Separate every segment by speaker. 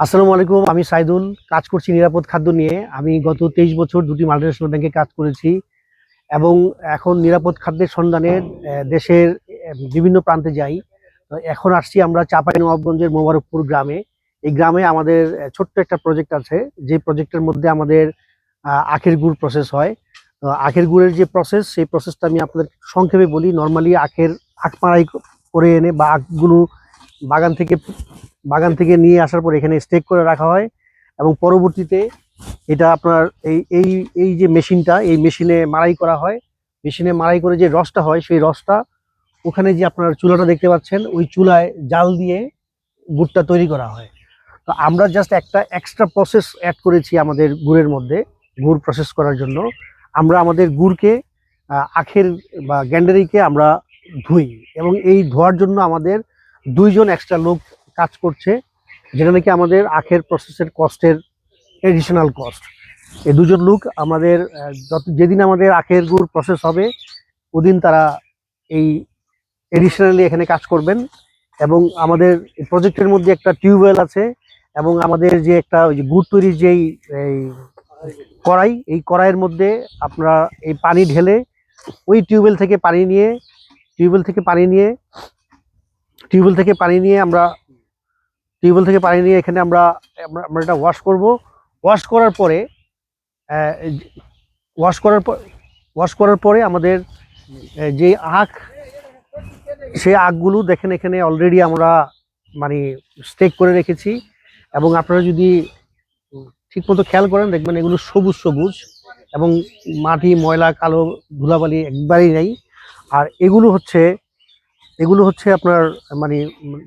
Speaker 1: আসসালামু আলাইকুম, আমি সাইদুল, কাজ করছি নিরাপদ খাদ্য নিয়ে। আমি গত তেইশ বছর দুটি মাল্টিন্যাশনাল ব্যাংকে কাজ করেছি এবং এখন নিরাপদ খাদ্যের সন্ধানে দেশের বিভিন্ন প্রান্তে যাই। এখন আসছি আমরা চাপাই নবাবগঞ্জের মোবারকপুর গ্রামে। এই গ্রামে আমাদের ছোট্ট একটা প্রজেক্ট আছে। যে প্রজেক্টের মধ্যে আমাদের আখের গুড় প্রসেস হয়। আখের গুড়ের যে প্রসেস সেই প্রসেসটা আমি আপনাদের সংক্ষেপে বলি। নর্মালি আখের আখ মারাই করে এনে বা আখগুলো বাগান থেকে বাগান থেকে নিয়ে আসার পর এখানে স্টেক করে রাখা হয় এবং পরবর্তীতে এটা আপনার এই এই এই যে মেশিনটা, এই মেশিনে মারাই করা হয়। মেশিনে মারাই করে যে রসটা হয়, সেই রসটা ওখানে যে আপনার চুলাটা দেখতে পাচ্ছেন, ওই চুলায় জাল দিয়ে গুড়টা তৈরি করা হয়। তো আমরা জাস্ট একটা এক্সট্রা প্রসেস অ্যাড করেছি আমাদের গুড়ের মধ্যে, গুড় প্রসেস করার জন্য। আমরা আমাদের গুড়কে আখের বা গ্যান্ডারিকে আমরা ধুই এবং এই ধোয়ার জন্য আমাদের দুইজন এক্সট্রা লোক কাজ করছে, যেটা নাকি আমাদের আখের প্রসেসের কস্টের এডিশনাল কস্ট এই দুজন লোক আমাদের যত, যেদিন আমাদের আখের গুড় প্রসেস হবে, ওদিন তারা এই এডিশনালি এখানে কাজ করবেন। এবং আমাদের প্রজেক্টের মধ্যে একটা টিউবওয়েল আছে, এবং আমাদের যে একটা ওই যে গুড় তৈরির যেই, এই কড়াই, এই কড়াইয়ের মধ্যে আপনারা এই পানি ঢেলে ওই টিউবওয়েল থেকে পানি নিয়ে, টিউবওয়েল থেকে পানি নিয়ে, টিউবওয়েল থেকে পানি নিয়ে আমরা টিউবওয়েল থেকে পানি নিয়ে এখানে আমরা আমরা এটা ওয়াশ করব। ওয়াশ করার পরে ওয়াশ করার পর ওয়াশ করার পরে আমাদের যে আখ, সেই আখগুলো দেখেন এখানে অলরেডি আমরা মানে স্টেক করে রেখেছি। এবং আপনারা যদি ঠিকমতো খেয়াল করেন, দেখবেন এগুলো সবুজ সবুজ এবং মাটি, ময়লা, কালো, ধুলাবালি একবারই নেই। আর এগুলো হচ্ছে এগুলো হচ্ছে আপনার মানে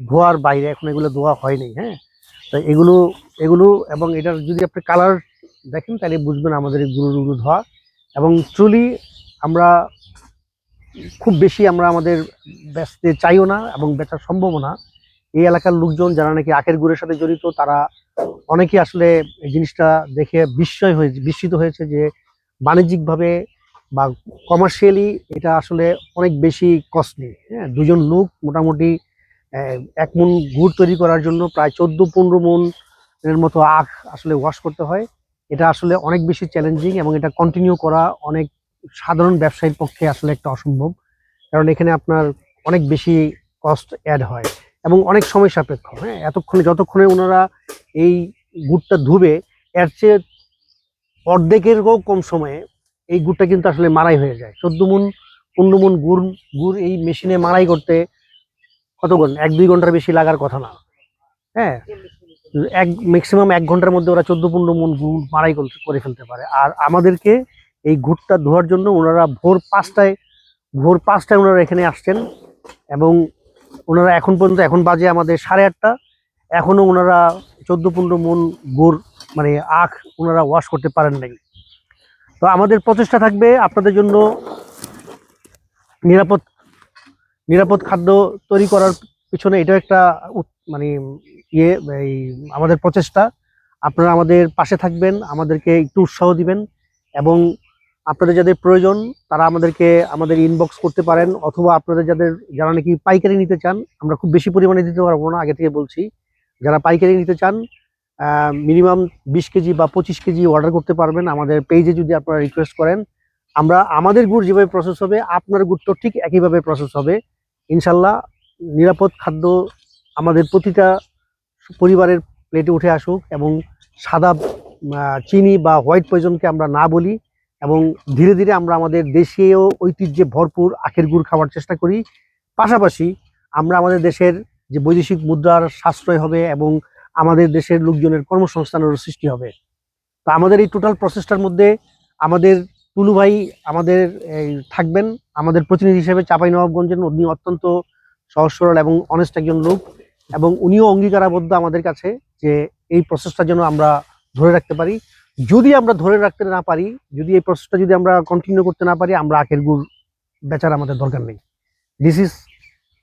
Speaker 1: ধোয়ার বাইরে এখন এগুলো ধোয়া হয়নি হ্যাঁ? তো এগুলো এগুলো এবং এটার যদি আপনি কালার দেখেন, তাহলে বুঝবেন আমাদের এই গুঁড়ো ধোয়া। এবং ট্রুলি আমরা খুব বেশি আমরা আমাদের বেচতে চাইও না এবং বেচার সম্ভবও না। এই এলাকার লোকজন যারা নাকি আখের গুড়ের সাথে জড়িত, তারা অনেকেই আসলে এই জিনিসটা দেখে বিস্ময় হয়েছে বিস্মিত হয়েছে যে বাণিজ্যিকভাবে বা কমার্শিয়ালি এটা আসলে অনেক বেশি কস্টলি হ্যাঁ? দুজন লোক মোটামুটি এক মন গুড় তৈরি করার জন্য প্রায় চোদ্দ পনেরো মন এর মতো আখ আসলে ওয়াশ করতে হয়। এটা আসলে অনেক বেশি চ্যালেঞ্জিং এবং এটা কন্টিনিউ করা অনেক সাধারণ ব্যবসায়ীর পক্ষে আসলে একটা অসম্ভব। কারণ এখানে আপনার অনেক বেশি কস্ট অ্যাড হয় এবং অনেক সময় সাপেক্ষ হ্যাঁ? এতক্ষণে, যতক্ষণে ওনারা এই গুড়টা ধুবে, এর চেয়ে অর্ধেকেরও কম সময়ে এই গুড়টা কিন্তু আসলে মারাই হয়ে যায়। চোদ্দ মন পনেরো মন গুড় গুড় এই মেশিনে মারাই করতে কত ঘণ্টা? এক, দুই ঘণ্টার বেশি লাগার কথা না। হ্যাঁ? এক ম্যাক্সিমাম এক ঘণ্টার মধ্যে ওরা চোদ্দ, পনেরো মন গুড় মারাই করে ফেলতে পারে। আর আমাদেরকে এই গুড়টা ধোয়ার জন্য ওনারা ভোর পাঁচটায় ভোর পাঁচটায় ওনারা এখানে আসছেন এবং ওনারা এখন পর্যন্ত, এখন বাজে আমাদের সাড়ে আটটা। এখনও ওনারা চোদ্দ, পনেরো মন গুড় মানে আখ ওনারা ওয়াশ করতে পারেন নাই। তো আমাদের প্রচেষ্টা থাকবে আপনাদের জন্য নিরাপদ নিরাপদ খাদ্য তৈরি করার পিছনে এটাও একটা মানে ইয়ে এই আমাদের প্রচেষ্টা। আপনারা আমাদের পাশে থাকবেন, আমাদেরকে একটু উৎসাহ দিবেন এবং আপনাদের যাদের প্রয়োজন তারা আমাদেরকে, আমাদের ইনবক্স করতে পারেন অথবা আপনাদের যাদের, যারা নাকি পাইকারি নিতে চান, আমরা খুব বেশি পরিমাণে দিতে পারব না, আগে থেকে বলছি। যারা পাইকারি নিতে চান মিনিমাম বিশ কেজি বা পঁচিশ কেজি অর্ডার করতে পারবেন। আমাদের পেজে যদি আপনারা রিকোয়েস্ট করেন, আমরা আমাদের গুড় যেভাবে প্রসেস হবে, আপনার গুড়টা ঠিক একইভাবে প্রসেস হবে। ইনশাল্লাহ নিরাপদ খাদ্য আমাদের প্রতিটা পরিবারের প্লেটে উঠে আসুক এবং সাদা চিনি বা হোয়াইট পয়জনকে আমরা না বলি এবং ধীরে ধীরে আমরা আমাদের দেশীয় ঐতিহ্যে ভরপুর আখের গুড় খাওয়ার চেষ্টা করি। পাশাপাশি আমরা আমাদের দেশের যে বৈদেশিক মুদ্রার সাশ্রয় হবে এবং আমাদের দেশের লোকজনের কর্মসংস্থানেরও সৃষ্টি হবে। তো আমাদের এই টোটাল প্রসেসটার মধ্যে আমাদের টুলু ভাই আমাদের থাকবেন। আমাদের প্রতিনিধি হিসেবে চাপাই নবাবগঞ্জের উনি অত্যন্ত সহজ সরল এবং অনেস্ট একজন লোক এবং উনিও অঙ্গীকারাবদ্ধ আমাদের কাছে যে এই প্রসেসটা যেন আমরা ধরে রাখতে পারি। যদি আমরা ধরে রাখতে না পারি, যদি এই প্রসেসটা যদি আমরা কন্টিনিউ করতে না পারি, আমরা আখের গুড় বেচার আমাদের দরকার নেই। দিস ইজ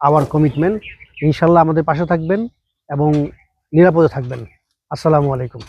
Speaker 1: আওয়ার কমিটমেন্ট ইনশাল্লাহ আমাদের পাশে থাকবেন এবং নিরাপদে থাকবেন। আসসালামু আলাইকুম।